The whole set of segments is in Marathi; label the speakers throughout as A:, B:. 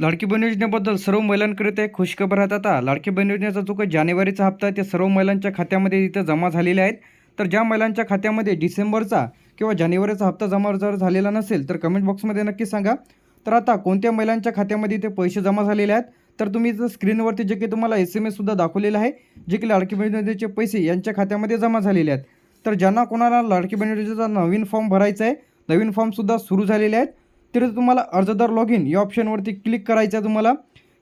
A: लाडकी बहीण योजनेबद्दल सर्व महिलांकरिता एक खुशखबर राहत आता लाडकी बहीण योजनेचा जो काही जानेवारीचा हप्ता आहे ते सर्व महिलांच्या खात्यामध्ये इथं जमा झालेले आहेत. तर ज्या महिलांच्या खात्यामध्ये डिसेंबरचा किंवा जानेवारीचा हप्ता जमा जर झालेला नसेल तर कमेंट बॉक्समध्ये नक्की सांगा. तर आता कोणत्या महिलांच्या खात्यामध्ये इथे पैसे जमा झालेले आहेत? तर तुम्ही इथं स्क्रीनवरती जे की तुम्हाला एस एम एससुद्धा दाखवलेलं आहे जे की लाडकी बहीण योजनेचे पैसे यांच्या खात्यामध्ये जमा झालेले आहेत. तर ज्यांना कोणाला लाडकी बहीण योजनेचा नवीन फॉर्म भरायचा आहे नवीन फॉर्मसुद्धा सुरू झालेले आहेत. तिथं तुम्हाला अर्जदार लॉग इन या ऑप्शनवरती क्लिक करायचं आहे तुम्हाला.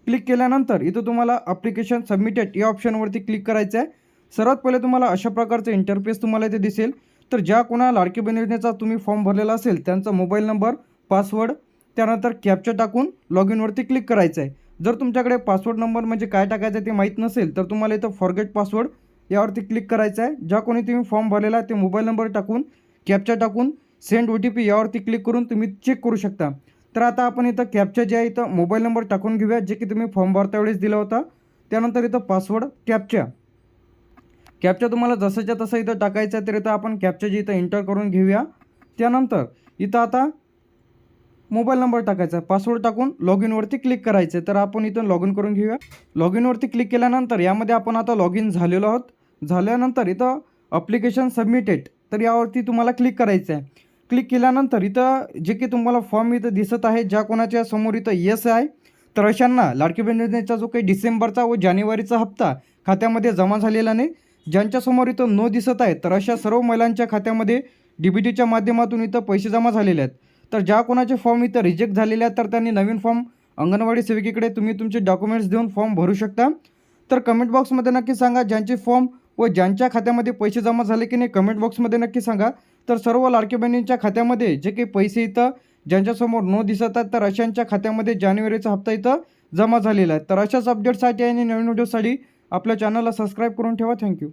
A: क्लिक केल्यानंतर इथं तुम्हाला अप्लिकेशन सबमिटेड या ऑप्शनवरती क्लिक करायचं आहे सर्वात पहिले तुम्हाला अशा प्रकारचं इंटरफेस तुम्हाला इथे दिसेल. तर ज्या कोणा लाडकी बहीण योजनेचा तुम्ही फॉर्म भरलेला असेल त्यांचा मोबाईल नंबर पासवर्ड त्यानंतर कॅप्चर टाकून लॉग इनवरती क्लिक करायचं आहे जर तुमच्याकडे पासवर्ड नंबर म्हणजे काय टाकायचं आहे ते माहीत नसेल तर तुम्हाला इथं फॉरगेट पासवर्ड यावरती क्लिक करायचं आहे ज्या कोणी तुम्ही फॉर्म भरलेला आहे ते मोबाईल नंबर टाकून कॅप्चर टाकून सेंड ओ टी पी यावरती क्लिक करून तुम्ही चेक करू शकता. तर आता आपण इथं कॅप्चर जे आहे इथं मोबाईल नंबर टाकून घेऊया जे की तुम्ही फॉर्म भरता वेळेस दिला होता. त्यानंतर इथं पासवर्ड कॅप्चा कॅप्चा तुम्हाला जसंच्या तसं इथं टाकायचं आहे तर इथं आपण कॅप्चा जे इथं एंटर करून घेऊया. त्यानंतर इथं आता मोबाईल नंबर टाकायचा पासवर्ड टाकून लॉग इनवरती क्लिक करायचं आहे तर आपण इथून लॉग इन करून घेऊया. लॉग इनवरती क्लिक केल्यानंतर यामध्ये आपण आता लॉग इन झालेलो आहोत. झाल्यानंतर इथं अप्लिकेशन सबमिटेड तर यावरती तुम्हाला क्लिक करायचं आहे क्लिक केल्यानंतर इथं जे की तुम्हाला फॉर्म इथं दिसत आहे ज्या कोणाच्या समोर इथं येस आहे तर अशांना लाडकी बहीण योजनेचा जो काही डिसेंबरचा व जानेवारीचा हप्ता खात्यामध्ये जमा झालेला नाही. ज्यांच्यासमोर इथं नो दिसत आहे तर अशा सर्व महिलांच्या खात्यामध्ये डी बी टीच्या माध्यमातून इथं पैसे जमा झालेले आहेत. तर ज्या कोणाचे फॉर्म इथं रिजेक्ट झालेले आहेत तर त्यांनी नवीन फॉर्म अंगणवाडी सेविकेकडे तुम्ही तुमचे डॉक्युमेंट्स देऊन फॉर्म भरू शकता. तर कमेंट बॉक्समध्ये नक्की सांगा ज्यांचे फॉर्म व ज्यांच्या खात्यामध्ये पैसे जमा झाले की नाही कमेंट बॉक्समध्ये नक्की सांगा. तर सर्व लाडकी बहिणींच्या खात्यामध्ये जे काही पैसे इथं ज्यांच्यासमोर नो दिसत आहेत तर अशांच्या खात्यामध्ये जानेवारीचा हप्ता इथं जमा झालेला आहे. तर अशाच अपडेटसाठी आणि नवीन व्हिडिओसाठी आपल्या चॅनलला सबस्क्राईब करून ठेवा. थँक्यू